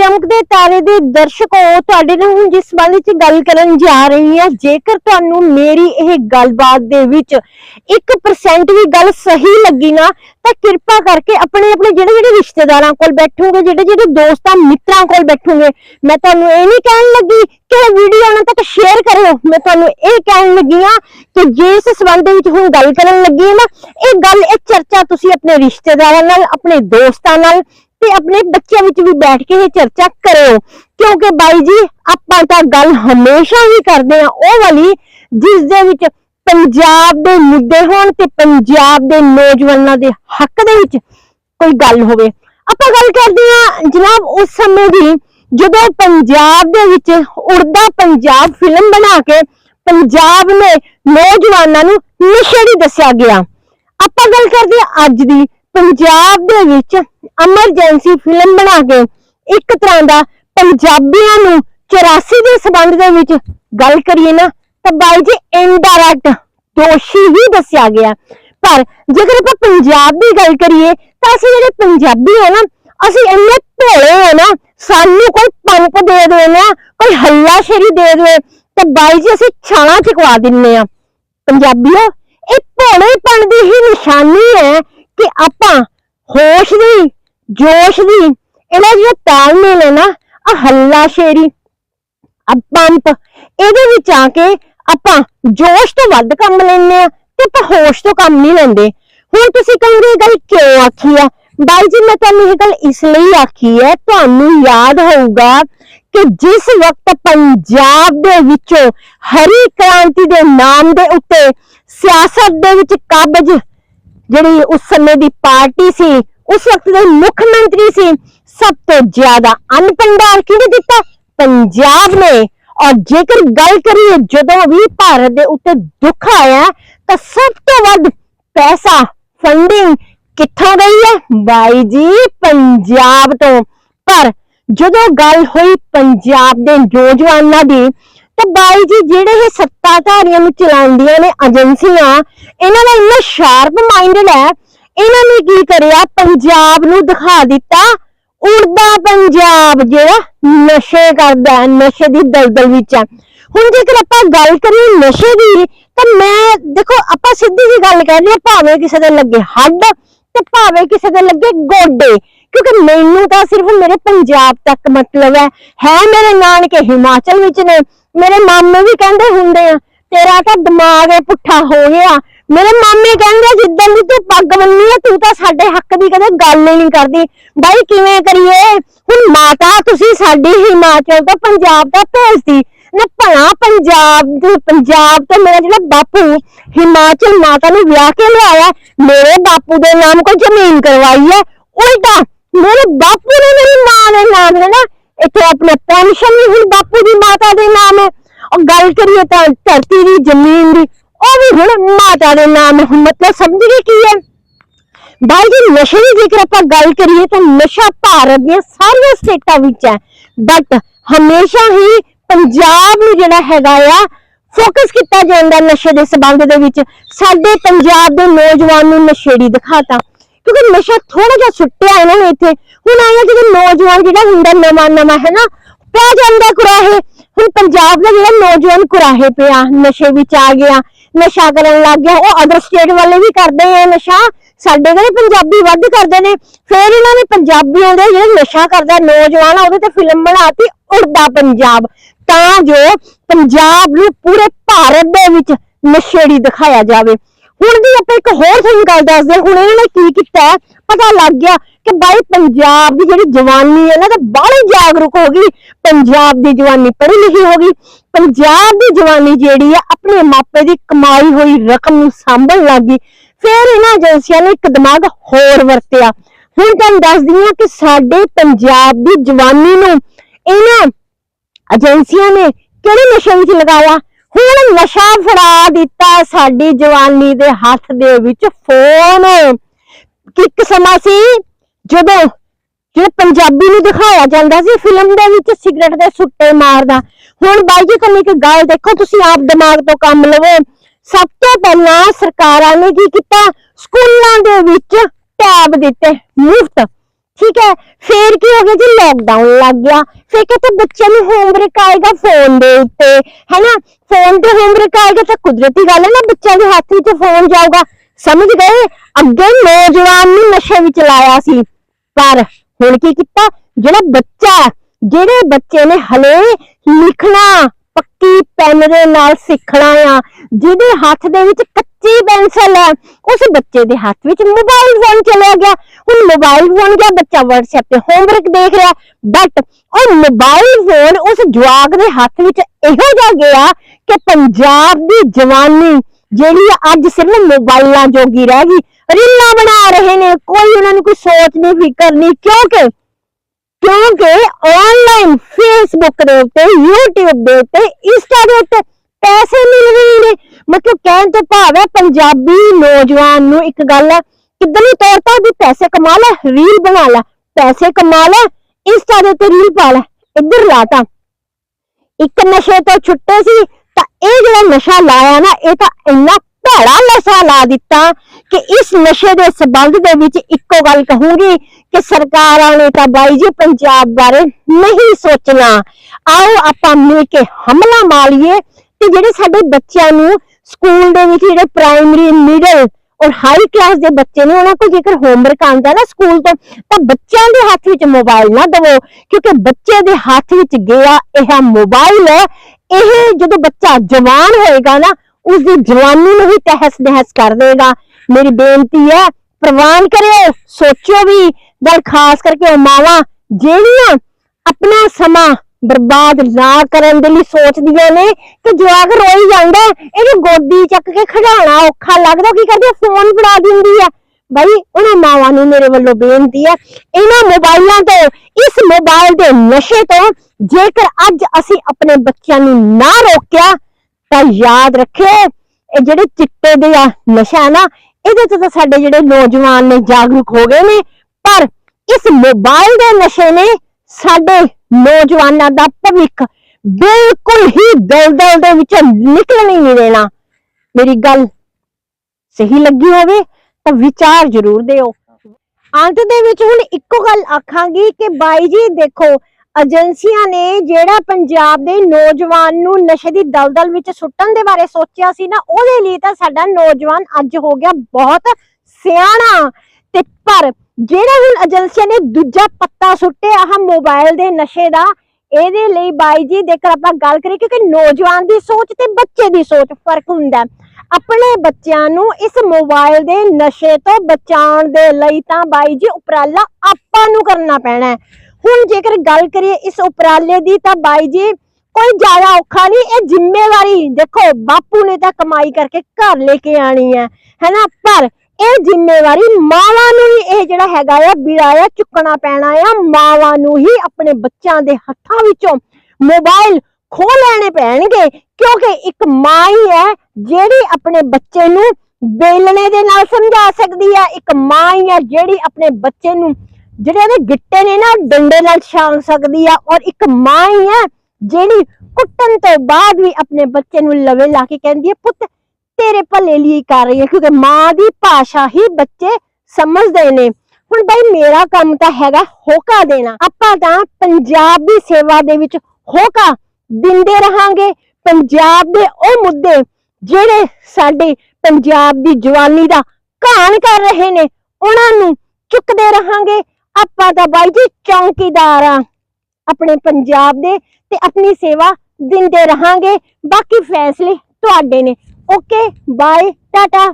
ਚਮਕਦੇ ਤਾਰੇ ਦੇ ਦਰਸ਼ਕੋ ਤੁਹਾਡੇ ਨਾਲ ਹੁਣ ਜਿਸ ਬਾਰੇ ਵਿੱਚ ਗੱਲ ਕਰਨ ਜਾ ਰਹੀ ਹਾਂ, ਜੇਕਰ ਤੁਹਾਨੂੰ ਮੇਰੀ ਇਹ ਗੱਲਬਾਤ ਦੇ ਵਿੱਚ 1% ਵੀ ਗੱਲ ਸਹੀ ਲੱਗੀ ਨਾ, ਤਾਂ ਕਿਰਪਾ ਕਰਕੇ ਆਪਣੇ ਆਪਣੇ ਜਿਹੜੇ ਜਿਹੜੇ ਰਿਸ਼ਤੇਦਾਰਾਂ ਕੋਲ ਬੈਠੋਗੇ, ਜਿਹੜੇ ਜਿਹੜੇ ਦੋਸਤਾਂ ਮਿੱਤਰਾਂ ਕੋਲ ਬੈਠੋਗੇ, ਮੈਂ ਤੁਹਾਨੂੰ ਇਹ ਨਹੀਂ ਕਹਿਣ ਲੱਗੀ ਕਿ ਇਹ ਵੀਡੀਓ ਉਹਨਾਂ ਤੱਕ ਸ਼ੇਅਰ ਕਰਿਓ। ਮੈਂ ਤੁਹਾਨੂੰ ਇਹ ਕਹਿਣ ਲੱਗੀ ਹਾਂ ਕਿ ਜਿਸ ਸਬੰਧ ਦੇ ਵਿੱਚ ਹੁਣ ਗੱਲ ਕਰਨ ਲੱਗੀ ਹਾਂ ਨਾ, ਇਹ ਗੱਲ, ਇਹ ਚਰਚਾ ਤੁਸੀਂ ਆਪਣੇ ਰਿਸ਼ਤੇਦਾਰਾਂ ਨਾਲ, ਆਪਣੇ ਦੋਸਤਾਂ ਨਾਲ ਤੇ ਆਪਣੇ ਬੱਚਿਆਂ ਵਿੱਚ ਵੀ ਬੈਠ ਕੇ ਇਹ ਚਰਚਾ ਕਰਿਓ। ਕਿਉਂਕਿ ਬਾਈ ਜੀ, ਆਪਾਂ ਤਾਂ ਗੱਲ ਹਮੇਸ਼ਾ ਹੀ ਕਰਦੇ ਆ ਉਹ ਵਾਲੀ ਜਿਸ ਦੇ ਵਿੱਚ ਪੰਜਾਬ ਦੇ ਮੁੱਦੇ ਹੋਣ ਤੇ ਪੰਜਾਬ ਦੇ ਨੌਜਵਾਨਾਂ ਦੇ ਹੱਕ ਦੇ ਵਿੱਚ ਕੋਈ ਗੱਲ ਹੋਵੇ। ਆਪਾਂ ਗੱਲ ਕਰਦੇ ਆ ਜਨਾਬ ਉਸ ਸਮੇਂ ਦੀ ਜਦੋਂ ਪੰਜਾਬ ਦੇ ਵਿੱਚ ਉੜਦਾ ਪੰਜਾਬ ਫਿਲਮ ਬਣਾ ਕੇ ਪੰਜਾਬ ਨੇ ਨੌਜਵਾਨਾਂ ਨੂੰ ਨਸ਼ੇੜੀ ਦੱਸਿਆ ਗਿਆ। ਆਪਾਂ ਗੱਲ ਕਰਦੇ ਆ ਅੱਜ ਦੀ ਪੰਜਾਬ ਦੇ ਵਿੱਚ ਐਮਰਜੈਂਸੀ ਫਿਲਮ ਬਣਾ ਕੇ ਇੱਕ ਤਰ੍ਹਾਂ ਦਾ ਪੰਜਾਬੀਆਂ ਨੂੰ 84 ਦੇ ਸਬੰਧ ਦੇ ਵਿੱਚ ਗੱਲ ਕਰੀਏ ਨਾ, ਤਾਂ ਬਾਈ ਜੀ ਇਨਡਾਇਰੈਕਟ ਦੋਸ਼ੀ ਹੀ ਦੱਸਿਆ ਗਿਆ। ਪਰ ਜੇਕਰ ਆਪਾਂ ਪੰਜਾਬ ਦੀ ਗੱਲ ਕਰੀਏ, ਤਾਂ ਅਸੀਂ ਜਿਹੜੇ ਪੰਜਾਬੀ ਆ ਨਾ, ਅਸੀਂ ਇੰਨੇ ਭੋਲੇ ਆ ਨਾ, ਸਾਨੂੰ ਕੋਈ ਪੰਪ ਦੇ ਦੇ ਨਾ, ਕੋਈ ਹੱਲਾਸ਼ੇਰੀ ਦੇ ਦੇ, ਤੇ ਬਾਈ ਜੀ ਅਸੀਂ ਛਾਲਾਂ ਚਕਵਾ ਦਿੰਨੇ ਆ। ਪੰਜਾਬੀਓ, ਇਹ ਭੋਲੇਪਣ ਦੀ ਹੀ ਨਿਸ਼ਾਨੀ ਹੈ ਕਿ ਆਪਾਂ ਹੋਸ਼ ਜੋਸ਼ ਦੀ ਇਹਨਾਂ ਜਿਹੜਾ ਤਾਲਮੇਲ ਹੈ ਨਾ ਆ ਹੱਲਾ ਸ਼ੇਰੀ ਆ ਪੰਪ, ਇਹਦੇ ਵਿੱਚ ਆ ਕੇ ਆਪਾਂ ਜੋਸ਼ ਤੋਂ ਵੱਧ ਕੰਮ ਲੈਂਦੇ ਆ ਤੇ ਆਪਾਂ ਹੋਸ਼ ਤੋਂ ਕੰਮ ਨਹੀਂ ਲੈਂਦੇ। ਹੁਣ ਤੁਸੀਂ ਕਹੋਗੇ, ਇਹ ਗੱਲ ਕਿਉਂ ਆਖੀ ਆ? ਬਾਈ ਜੀ, ਮੈਂ ਤੁਹਾਨੂੰ ਇਹ ਗੱਲ ਇਸ ਲਈ ਆਖੀ ਹੈ, ਤੁਹਾਨੂੰ ਯਾਦ ਹੋਊਗਾ ਕਿ ਜਿਸ ਵਕਤ ਪੰਜਾਬ ਦੇ ਵਿੱਚੋਂ ਹਰੀ ਕ੍ਰਾਂਤੀ ਦੇ ਨਾਮ ਦੇ ਉੱਤੇ ਸਿਆਸਤ ਦੇ ਵਿੱਚ ਕਾਬਜ ਜਿਹੜੀ ਉਸ ਸਮੇਂ ਦੀ ਪਾਰਟੀ ਸੀ ਉਸ ਵਕਤ ਦੇ ਮੁੱਖ ਮੰਤਰੀ ਸੀ। ਸਭ ਤੋਂ ਜ਼ਿਆਦਾ ਅੰਨ ਭੰਡਾਰ ਕਿਹਨੇ ਦਿੱਤਾ? ਪੰਜਾਬ ਨੇ। ਔਰ ਜੇਕਰ ਗੱਲ ਕਰੀਏ ਜਦੋਂ ਵੀ ਭਾਰਤ ਦੇ ਉੱਤੇ ਦੁੱਖ ਆਇਆ, ਤਾਂ ਸਭ ਤੋਂ ਵੱਧ ਪੈਸਾ ਫੰਡਿੰਗ ਕਿੱਥੋਂ ਗਈ ਹੈ? ਬਾਈ ਜੀ, ਪੰਜਾਬ ਤੋਂ। ਪਰ ਜਦੋਂ ਗੱਲ ਹੋਈ ਪੰਜਾਬ ਦੇ ਨੌਜਵਾਨਾਂ ਦੀ, ਤਾਂ ਬਾਈ ਜੀ ਜਿਹੜੇ ਇਹ ਸੱਤਾਧਾਰੀਆਂ ਨੂੰ ਚਲਾਉਂਦੀਆਂ ਨੇ ਏਜੰਸੀਆਂ ਇਹਨਾਂ ਦਾ ਇੰਨਾ ਸ਼ਾਰਪ ਮਾਈਂਡਡ ਹੈ ਇਹਨਾਂ ਨੇ ਕੀ ਕਰਿਆ? ਪੰਜਾਬ ਨੂੰ ਦਿਖਾ ਦਿੱਤਾ। ਉੜਦਾ ਪੰਜਾਬ ਜਿਹੜਾ ਨਸ਼ੇ ਕਰਦਾ ਨਸ਼ੇ ਦੀ ਦਲਦਲ ਵਿੱਚ ਹੈ। ਹੁਣ ਜੇਕਰ ਆਪਾਂ ਗੱਲ ਕਰੀਏ ਨਸ਼ੇ ਦੀ, ਤਾਂ ਮੈਂ, ਦੇਖੋ, ਆਪਾਂ ਸਿੱਧੀ ਜੀ ਗੱਲ ਕਹਿੰਦੇ ਆ ਭਾਵੇਂ ਕਿਸੇ ਦੇ ਲੱਗੇ ਹੱਡ ਤੇ ਭਾਵੇਂ ਕਿਸੇ ਦੇ ਲੱਗੇ ਗੋਡੇ। ਕਿਉਂਕਿ ਮੈਨੂੰ ਤਾਂ ਸਿਰਫ ਮੇਰੇ ਪੰਜਾਬ ਤੱਕ ਮਤਲਬ ਹੈ। ਹੈ ਮੇਰੇ ਨਾਨਕੇ ਹਿਮਾਚਲ ਵਿੱਚ ਨੇ। ਮੇਰੇ ਮਾਮੇ ਵੀ ਕਹਿੰਦੇ ਹੁੰਦੇ ਆ, ਤੇਰਾ ਤਾਂ ਦਿਮਾਗ ਹੈ ਪੁੱਠਾ ਹੋ ਗਿਆ। ਮੇਰੇ ਮਾਮੇ ਕਹਿੰਦੇ ਜਿੱਦਣ ਦੀ ਤੂੰ ਪੱਗ ਬੰਨੀ ਹੈ ਤੂੰ ਤਾਂ ਸਾਡੇ ਹੱਕ ਦੀ ਕਦੇ ਗੱਲ ਹੀ ਨਹੀਂ ਕਰਦੀ। ਬਾਈ, ਕਿਵੇਂ ਕਰੀਏ? ਹੁਣ ਮਾਤਾ ਤੁਸੀਂ ਸਾਡੀ ਹਿਮਾਚਲ ਤੋਂ ਪੰਜਾਬ ਦਾ ਭੇਜਦੀ। ਨਾ ਭਲਾ ਪੰਜਾਬ ਦੇ ਪੰਜਾਬ ਤੋਂ ਮੇਰਾ ਜਿਹੜਾ ਬਾਪੂ ਹਿਮਾਚਲ ਮਾਤਾ ਨੂੰ ਵਿਆਹ ਕੇ ਲਿਆਇਆ, ਮੇਰੇ ਬਾਪੂ ਦੇ ਨਾਮ ਕੋਈ ਜ਼ਮੀਨ ਕਰਵਾਈ ਹੈ ਉਲਟਾ ਮੇਰੇ ਬਾਪੂ ਨੇ ਮੇਰੀ ਮਾਂ ਦੇ ਨਾਮ ਹੈ ਨਾ ਇੱਥੇ ਆਪਣੇ ਪੈਨਸ਼ਨ ਵੀ ਹੁਣ ਬਾਪੂ ਦੀ ਮਾਤਾ ਦੇ ਨਾਮ ਹੈ। ਉਹ ਗੱਲ ਕਰੀਏ ਤਾਂ ਧਰਤੀ ਦੀ ਜ਼ਮੀਨ ਦੀ ਉਹ ਵੀ ਹੁਣ ਮਾਤਾ ਦੇ ਨਾਮ ਮਤਲਬ ਸਮਝ ਗਏ ਕੀ ਹੈ? ਬਾਈ ਜੀ, ਨਸ਼ੇ ਦੀ ਜੇਕਰ ਆਪਾਂ ਗੱਲ ਕਰੀਏ ਤਾਂ ਨਸ਼ਾ ਭਾਰਤ ਦੀਆਂ ਸਾਰੀਆਂ ਸਟੇਟਾਂ ਵਿੱਚ ਹੈ। ਬਟ ਹਮੇਸ਼ਾ ਹੀ ਪੰਜਾਬ ਨੂੰ ਜਿਹੜਾ ਹੈਗਾ ਆ ਫੋਕਸ ਕੀਤਾ ਜਾਂਦਾ ਨਸ਼ੇ ਦੇ ਸਬੰਧ ਦੇ ਵਿੱਚ। ਸਾਡੇ ਪੰਜਾਬ ਦੇ ਨੌਜਵਾਨ ਨੂੰ ਨਸ਼ੇੜੀ ਦਿਖਾਤਾ। ਕਿਉਂਕਿ ਨਸ਼ਾ ਥੋੜਾ ਜਿਹਾ ਸੁੱਟਿਆ ਇਹਨਾਂ ਨੇ ਇੱਥੇ। ਹੁਣ ਆਇਆ ਜਦੋਂ ਨੌਜਵਾਨ ਜਿਹੜਾ ਹੁੰਦਾ ਨਵਾਂ ਨਵਾਂ ਹੈ ਨਾ ਪੈ ਜਾਂਦਾ ਕੁਰਾਹੇ। ਹੁਣ ਪੰਜਾਬ ਦਾ ਜਿਹੜਾ ਨੌਜਵਾਨ ਕੁਰਾਹੇ ਪਿਆ, ਨਸ਼ੇ ਵਿੱਚ ਆ ਗਿਆ। ਨਸ਼ਾ ਕਰਨ ਲੱਗ ਗਿਆ। ਉਹ ਅਦਰ ਸਟੇਟ ਵਾਲੇ ਵੀ ਕਰਦੇ ਆ ਨਸ਼ਾ। ਸਾਡੇ ਜਿਹੜੇ ਪੰਜਾਬੀ ਵੱਧ ਕਰਦੇ ਨੇ। ਫਿਰ ਇਹਨਾਂ ਨੇ ਪੰਜਾਬੀਆਂ ਦੇ ਜਿਹੜੇ ਨਸ਼ਾ ਕਰਦਾ ਨੌਜਵਾਨ ਆ, ਉਹਦੇ ਤੇ ਫਿਲਮ ਬਣਾਤੀ ਉੜਦਾ ਪੰਜਾਬ। ਤਾਂ ਜੋ ਪੰਜਾਬ ਨੂੰ ਪੂਰੇ ਭਾਰਤ ਦੇ ਵਿੱਚ ਨਸ਼ੇੜੀ ਦਿਖਾਇਆ ਜਾਵੇ। ਹੁਣ ਦੀ ਆਪਾਂ ਇੱਕ ਹੋਰ ਤੁਹਾਨੂੰ ਗੱਲ ਦੱਸਦੇ ਹਾਂ, ਹੁਣ ਇਹਨਾਂ ਨੇ ਕੀ ਕੀਤਾ ਹੈ, ਪਤਾ ਲੱਗ ਗਿਆ ਕਿ ਬਾਈ ਪੰਜਾਬ ਦੀ ਜਿਹੜੀ ਜਵਾਨੀ ਹੈ ਨਾ ਤਾਂ ਬਾਹਲੀ ਜਾਗਰੂਕ ਹੋ ਗਈ। ਪੰਜਾਬ ਦੀ ਜਵਾਨੀ ਪੜ੍ਹੀ ਲਿਖੀ ਹੋ ਗਈ। ਪੰਜਾਬ ਦੀ ਜਵਾਨੀ ਜਿਹੜੀ ਹੈ ਆਪਣੇ ਮਾਪੇ ਦੀ ਕਮਾਈ ਹੋਈ ਰਕਮ ਨੂੰ ਸਾਂਭਣ ਲੱਗ ਗਈ। ਫਿਰ ਇਹਨਾਂ ਏਜੰਸੀਆਂ ਨੇ ਇੱਕ ਦਿਮਾਗ ਹੋਰ ਵਰਤਿਆ। ਹੁਣ ਤੁਹਾਨੂੰ ਦੱਸਦੀ ਹਾਂ ਕਿ ਸਾਡੇ ਪੰਜਾਬ ਦੀ ਜਵਾਨੀ ਨੂੰ ਇਹਨਾਂ ਏਜੰਸੀਆਂ ਨੇ ਕਿਹੜੇ ਨਸ਼ੇ ਵਿੱਚ ਲਗਾਇਆ? ਹੁਣ ਨਸ਼ਾ ਫੜਾ ਦਿੱਤਾ ਸਾਡੀ ਜਵਾਨੀ ਦੇ ਹੱਥ ਦੇ ਵਿੱਚ ਫੋਨ। ਇੱਕ ਸਮਾਂ ਸੀ ਜਦੋਂ ਜਿਹੜੇ ਪੰਜਾਬੀ ਨੂੰ ਦਿਖਾਇਆ ਜਾਂਦਾ ਸੀ, ਫਿਲਮ ਦੇ ਵਿੱਚ ਸਿਗਰਟ ਦੇ ਸੁੱਟੇ ਮਾਰਦਾ। ਹੁਣ ਬਾਈ ਜੀ, ਤੁਹਾਨੂੰ ਇੱਕ ਗੱਲ ਦੇਖੋ, ਤੁਸੀਂ ਆਪ ਦਿਮਾਗ ਤੋਂ ਕੰਮ ਲਵੋ। ਸਭ ਤੋਂ ਪਹਿਲਾਂ ਸਰਕਾਰਾਂ ਨੇ ਕੀ ਕੀਤਾ? ਸਕੂਲਾਂ ਦੇ ਵਿੱਚ ਟੈਬ ਦਿੱਤੇ, ਮੁਫਤ। ਠੀਕ ਹੈ? ਫੇਰ ਕੀ ਹੋ ਗਿਆ ਜੀ? ਲੋਕਡਾਊਨ ਲੱਗ ਗਿਆ। ਫੇਰ ਕਹਿੰਦੇ ਬੱਚਿਆਂ ਨੂੰ ਹੋਮਵਰਕ ਆਏਗਾ ਫੋਨ ਦੇ ਉੱਤੇ, ਹੈਨਾ? ਫੋਨ ਤੇ ਹੋਮਵਰਕ ਆਏਗਾ ਤਾਂ ਕੁਦਰਤੀ ਗੱਲ ਹੈ ਨਾ, ਬੱਚਿਆਂ ਦੇ ਹੱਥ ਵਿੱਚ ਫੋਨ ਜਾਊਗਾ। ਸਮਝ ਗਏ? ਅੱਗੇ ਨੌਜਵਾਨ ਨੂੰ ਨਸ਼ੇ ਵਿੱਚ ਲਾਇਆ ਸੀ। ਪਰ ਹੁਣ ਕੀ ਕੀਤਾ? ਜਿਹੜਾ ਬੱਚਾ ਜਿਹੜੇ ਬੱਚੇ ਨੇ ਹਲੇ ਲਿਖਣਾ, ਪੱਕੀ ਪੈਨ ਦੇ ਨਾਲ ਸਿੱਖਣਾ ਆ, ਜਿਹਦੇ ਹੱਥ ਦੇ ਵਿੱਚ ਕੱਚੀ ਪੈਨਸਲ ਹੈ, ਉਸ ਬੱਚੇ ਦੇ ਹੱਥ ਵਿੱਚ ਮੋਬਾਈਲ ਫੋਨ ਚਲਿਆ ਗਿਆ। ਹੁਣ ਮੋਬਾਈਲ ਫੋਨ ਗਿਆ ਬੱਚਾ WhatsApp ਤੇ ਹੋਮਵਰਕ ਦੇਖ ਰਿਹਾ ਬਟ ਉਹ ਮੋਬਾਈਲ ਫੋਨ ਉਸ ਜਵਾਕ ਦੇ ਹੱਥ ਵਿੱਚ ਇਹੋ ਜਿਹਾ ਗਿਆ ਕਿ ਪੰਜਾਬ ਦੀ ਜਵਾਨੀ ਜਿਹੜੀ ਅੱਜ ਸਿਰਫ ਮੋਬਾਈਲਾਂ ਜੋਗੀ ਰਹਿ ਗਈ, ਰੀਲਾਂ ਬਣਾ ਰਹੇ ਨੇ, ਕੋਈ ਉਹਨਾਂ ਨੂੰ ਕੋਈ ਸੋਚ ਨਹੀਂ ਫਿਕਰ ਨਹੀਂ, ਕਿਉਂਕਿ ਕਿਉਂਕਿ ਆਨਲਾਈਨ ਫੇਸਬੁੱਕ ਦੇ ਉੱਤੇ, YouTube ਦੇ ਉੱਤੇ ਇੰਸਟਾ ਦੇ ਉੱਤੇ ਪੈਸੇ ਮਿਲ ਰਹੇ ਨੇ ਮਤਲਬ ਕਹਿਣ ਤੋਂ ਭਾਵ ਹੈ ਪੰਜਾਬੀ ਨੌਜਵਾਨ ਨੂੰ ਇੱਕ ਗੱਲ ਕਿੱਦਣੀ ਤੌਰ ਵੀ ਪੈਸੇ ਕਮਾ ਲੈ ਰੀਲ ਬਣਾ ਲੈ, ਪੈਸੇ ਕਮਾ ਲੈ, ਇੰਸਟਾ ਦੇ ਉੱਤੇ ਰੀਲ ਪਾ ਲੈ, ਇੱਧਰ ਲਾਤਾ ਇੱਕ ਨਸ਼ੇ ਤੋਂ ਛੁੱਟੇ ਸੀ, ਤਾਂ ਇਹ ਜਿਹੜਾ ਨਸ਼ਾ ਲਾਇਆ ਨਾ, ਇਹ ਤਾਂ ਇੰਨਾ ਭੈੜਾ ਨਸ਼ਾ ਲਾ ਦਿੱਤਾ ਕਿ ਇਸ ਨਸ਼ੇ ਦੇ ਸਬੰਧ ਦੇ ਵਿੱਚ ਇੱਕੋ ਗੱਲ ਕਹੂੰਗੀ ਕਿ ਸਰਕਾਰਾਂ ਨੇ ਤਾਂ ਬਾਈ ਜੀ ਪੰਜਾਬ ਬਾਰੇ ਨਹੀਂ ਸੋਚਣਾ। ਆਓ ਆਪਾਂ ਮਿਲ ਕੇ ਹਮਲਾ ਮਾਰੀਏ ਤੇ ਜਿਹੜੇ ਸਾਡੇ ਬੱਚਿਆਂ ਨੂੰ ਸਕੂਲ ਦੇ ਵਿੱਚ ਜਿਹੜੇ ਪ੍ਰਾਇਮਰੀ ਮਿਡਲ ਔਰ ਹਾਈ ਕਲਾਸ ਦੇ ਬੱਚੇ ਨੇ ਉਹਨਾਂ ਕੋਲ ਜੇਕਰ ਹੋਮਵਰਕ ਆਉਂਦਾ ਨਾ ਸਕੂਲ ਤੋਂ, ਤਾਂ ਬੱਚਿਆਂ ਦੇ ਹੱਥ ਵਿੱਚ ਮੋਬਾਈਲ ਨਾ ਦਿਵੋ, ਕਿਉਂਕਿ ਬੱਚੇ ਦੇ ਹੱਥ ਵਿੱਚ ਗਿਆ, ਇਹ ਮੋਬਾਈਲ ਇਹ ਜਦੋਂ ਬੱਚਾ ਜਵਾਨ ਹੋਏਗਾ ਨਾ ਉਸ ਦੀ ਜਵਾਨੀ ਨੂੰ ਹੀ ਤਹਿਸ ਨਹਿਸ ਕਰ ਦੇਗਾ। ਮੇਰੀ ਬੇਨਤੀ ਹੈ, ਪ੍ਰਵਾਨ ਕਰਿਓ ਸੋਚੋ ਵੀ ਗੱਲ ਖਾਸ ਕਰਕੇ ਉਹ ਮਾਵਾਂ, ਜਿਹੜੀਆਂ ਆਪਣਾ ਸਮਾਂ ਬਰਬਾਦ ਨਾ ਕਰਨ ਦੇ ਲਈ ਸੋਚਦੀਆਂ ਨੇ ਕਿ ਜਵਾਕ ਰੋਈ ਜਾਂਦਾ ਇਹਨੂੰ ਗੋਦੀ ਚੱਕ ਕੇ ਖਿਡਾਉਣਾ ਔਖਾ ਲੱਗਦਾ। ਕੀ ਕਰਦੀ? ਫੋਨ ਫੜਾ ਦਿੰਦੀ ਹੈ ਬਈ, ਉਹਨਾਂ ਮਾਵਾਂ ਨੂੰ ਮੇਰੇ ਵੱਲੋਂ ਬੇਨਤੀ ਹੈ ਇਹਨਾਂ ਮੋਬਾਈਲਾਂ ਤੋਂ, ਇਸ ਮੋਬਾਈਲ ਦੇ ਨਸ਼ੇ ਤੋਂ ਜੇਕਰ ਅੱਜ ਅਸੀਂ ਆਪਣੇ ਬੱਚਿਆਂ ਨੂੰ ਨਾ ਰੋਕਿਆ, ਤਾਂ ਯਾਦ ਰੱਖਿਓ, ਇਹ ਜਿਹੜੇ ਚਿੱਟੇ ਦੇ ਆ ਨਸ਼ਾ ਹੈ ਨਾ, ਇਹਦੇ ਤੋਂ ਤਾਂ ਸਾਡੇ ਜਿਹੜੇ ਨੌਜਵਾਨ ਨੇ ਜਾਗਰੂਕ ਹੋ ਗਏ ਨੇ। ਪਰ ਇਸ ਮੋਬਾਈਲ ਦੇ ਨਸ਼ੇ ਨੇ ਸਾਡੇ ਨੌਜਵਾਨਾਂ ਦਾ ਭਵਿੱਖ ਬਿਲਕੁਲ ਹੀ ਦਲਦਲ ਦੇ ਵਿੱਚ ਨਿਕਲਣ ਹੀ ਨਹੀਂ ਦੇਣਾ। ਮੇਰੀ ਗੱਲ ਸਹੀ ਲੱਗੀ ਹੋਵੇ ਤਾਂ ਵਿਚਾਰ ਜ਼ਰੂਰ ਦਿਓ। ਅੰਤ ਦੇ ਵਿੱਚ ਹੁਣ ਇੱਕੋ ਗੱਲ ਆਖਾਂਗੀ ਕਿ ਬਾਈ ਜੀ ਦੇਖੋ, ਏਜੰਸੀਆਂ ਨੇ ਜਿਹੜਾ ਪੰਜਾਬ ਦੇ ਨੌਜਵਾਨ ਨੂੰ ਨਸ਼ੇ ਦੀ ਦਲਦਲ ਵਿੱਚ ਸੁੱਟਣ ਦੇ ਬਾਰੇ ਸੋਚਿਆ ਸੀ ਨਾ, ਉਹਦੇ ਲਈ ਤਾਂ ਸਾਡਾ ਨੌਜਵਾਨ ਅੱਜ ਹੋ ਗਿਆ ਬਹੁਤ ਸਿਆਣਾ। ਤੇ ਪਰ ਜਿਹੜਾ ਹੁਣ ਏਜੰਸੀਆਂ ਨੇ ਦੂਜਾ ਪੱਤਾ ਸੁੱਟਿਆ ਆਹ ਮੋਬਾਈਲ ਦੇ ਨਸ਼ੇ ਦਾ, ਇਹਦੇ ਲਈ ਬਾਈ ਜੀ ਜੇਕਰ ਆਪਾਂ ਗੱਲ ਕਰੀਏ ਕਿਉਂਕਿ ਨੌਜਵਾਨ ਦੀ ਸੋਚ ਤੇ ਬੱਚੇ ਦੀ ਸੋਚ ਫ਼ਰਕ ਹੁੰਦਾ। ਆਪਣੇ ਬੱਚਿਆਂ ਨੂੰ ਇਸ ਮੋਬਾਈਲ ਦੇ ਨਸ਼ੇ ਤੋਂ ਬਚਾਉਣ ਦੇ ਲਈ ਤਾਂ ਬਾਈ ਜੀ ਉਪਰਾਲਾ ਆਪਾਂ ਨੂੰ ਕਰਨਾ ਪੈਣਾ ਹੁਣ ਜੇਕਰ ਗੱਲ ਕਰੀਏ ਇਸ ਉਪਰਾਲੇ ਦੀ ਤਾਂ ਬਾਈ ਜੀ ਕੋਈ ਜ਼ਿਆਦਾ ਔਖਾ ਨਹੀਂ, ਇਹ ਜ਼ਿੰਮੇਵਾਰੀ ਦੇਖੋ ਬਾਪੂ ਨੇ ਤਾਂ ਕਮਾਈ ਕਰਕੇ ਘਰ ਲੈ ਕੇ ਆਣੀ ਹੈ, ਹੈਨਾ? ਪਰ ਇਹ ਜ਼ਿੰਮੇਵਾਰੀ ਮਾਵਾਂ ਨੂੰ ਹੀ, ਇਹ ਜਿਹੜਾ ਹੈਗਾ ਆ ਬਿੜਾਇਆ ਚੁੱਕਣਾ ਪੈਣਾ ਆ। ਮਾਵਾਂ ਨੂੰ ਹੀ ਆਪਣੇ ਬੱਚਿਆਂ ਦੇ ਹੱਥਾਂ ਵਿੱਚੋਂ ਮੋਬਾਈਲ ਖੋ ਲੈਣੇ ਪੈਣਗੇ, ਕਿਉਂਕਿ ਇੱਕ ਮਾਂ ਹੀ ਹੈ ਜਿਹੜੀ ਆਪਣੇ ਬੱਚੇ ਨੂੰ ਬੇਲਣੇ ਦੇ ਨਾਲ ਸਮਝਾ ਸਕਦੀ ਹੈ ਇੱਕ ਮਾਂ ਹੀ ਹੈ ਜਿਹੜੀ ਆਪਣੇ ਬੱਚੇ ਨੂੰ, ਜਿਹੜੇ ਉਹਦੇ ਗਿੱਟੇ ਨੇ ਨਾ, ਡੰਡੇ ਨਾਲ ਛਾਂਗ ਸਕਦੀ ਆ। ਔਰ ਇੱਕ ਮਾਂ ਹੀ ਹੈ ਜਿਹੜੀ ਕੁੱਟਣ ਤੋਂ ਬਾਅਦ ਵੀ ਆਪਣੇ ਬੱਚੇ ਨੂੰ ਲਵੇ ਲਾ ਕੇ ਕਹਿੰਦੀ ਹੈ ਪੁੱਤ ਤੇਰੇ ਭਲੇ ਲਈ ਕਰ ਰਹੀ ਹੈ, ਕਿਉਂਕਿ ਮਾਂ ਦੀ ਭਾਸ਼ਾ ਹੀ ਬੱਚੇ ਸਮਝਦੇ ਨੇ। ਹੁਣ ਬਈ ਮੇਰਾ ਕੰਮ ਤਾਂ ਹੈਗਾ ਹੋਕਾ ਦੇਣਾ। ਆਪਾਂ ਤਾਂ ਪੰਜਾਬ ਦੀ ਸੇਵਾ ਦੇ ਵਿੱਚ ਹੋਕਾ ਦਿੰਦੇ ਰਹਾਂਗੇ। ਪੰਜਾਬ ਦੇ ਉਹ ਮੁੱਦੇ ਜਿਹੜੇ ਸਾਡੇ ਪੰਜਾਬ ਦੀ ਜਵਾਨੀ ਦਾ ਘਾਣ ਕਰ ਰਹੇ ਨੇ, ਉਹਨਾਂ ਨੂੰ ਚੁੱਕਦੇ ਰਹਾਂਗੇ। ਆਪਾਂ ਤਾਂ ਬਾਈ ਜੀ ਚੌਂਕੀਦਾਰ ਆ। ਆਪਣੇ ਪੰਜਾਬ ਦੇ ਤੇ ਆਪਣੀ ਸੇਵਾ ਦਿੰਦੇ ਰਹਾਂਗੇ। ਬਾਕੀ ਫੈਸਲੇ ਤੁਹਾਡੇ ਨੇ। Okay bye Tata